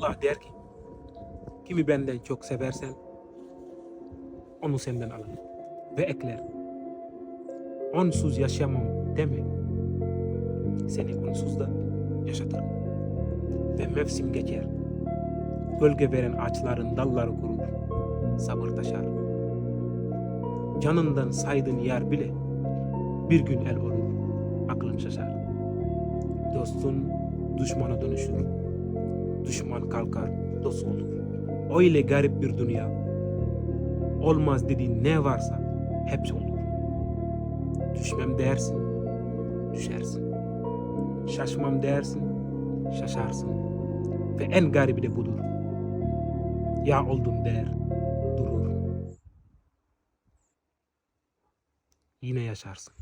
Allah der ki kimi benden çok seversen onu senden alırım ve ekler. Onsuz yaşayamam deme. Seni onsuz da yaşatırım. Ve mevsim geçer. Gölge veren ağaçların dalları kurur. Sabır taşar. Canından saydığın yer bile bir gün el olur. Aklın şaşar. Dostun düşmana dönüşür. Düşman kalkar, dost olur. Öyle garip bir dünya. Olmaz dediğin ne varsa hepsi olur. Düşmem dersin, düşersin. Şaşmam dersin, şaşarsın. Ve en garibi de budur. Ya oldum der, durur. Yine yaşarsın.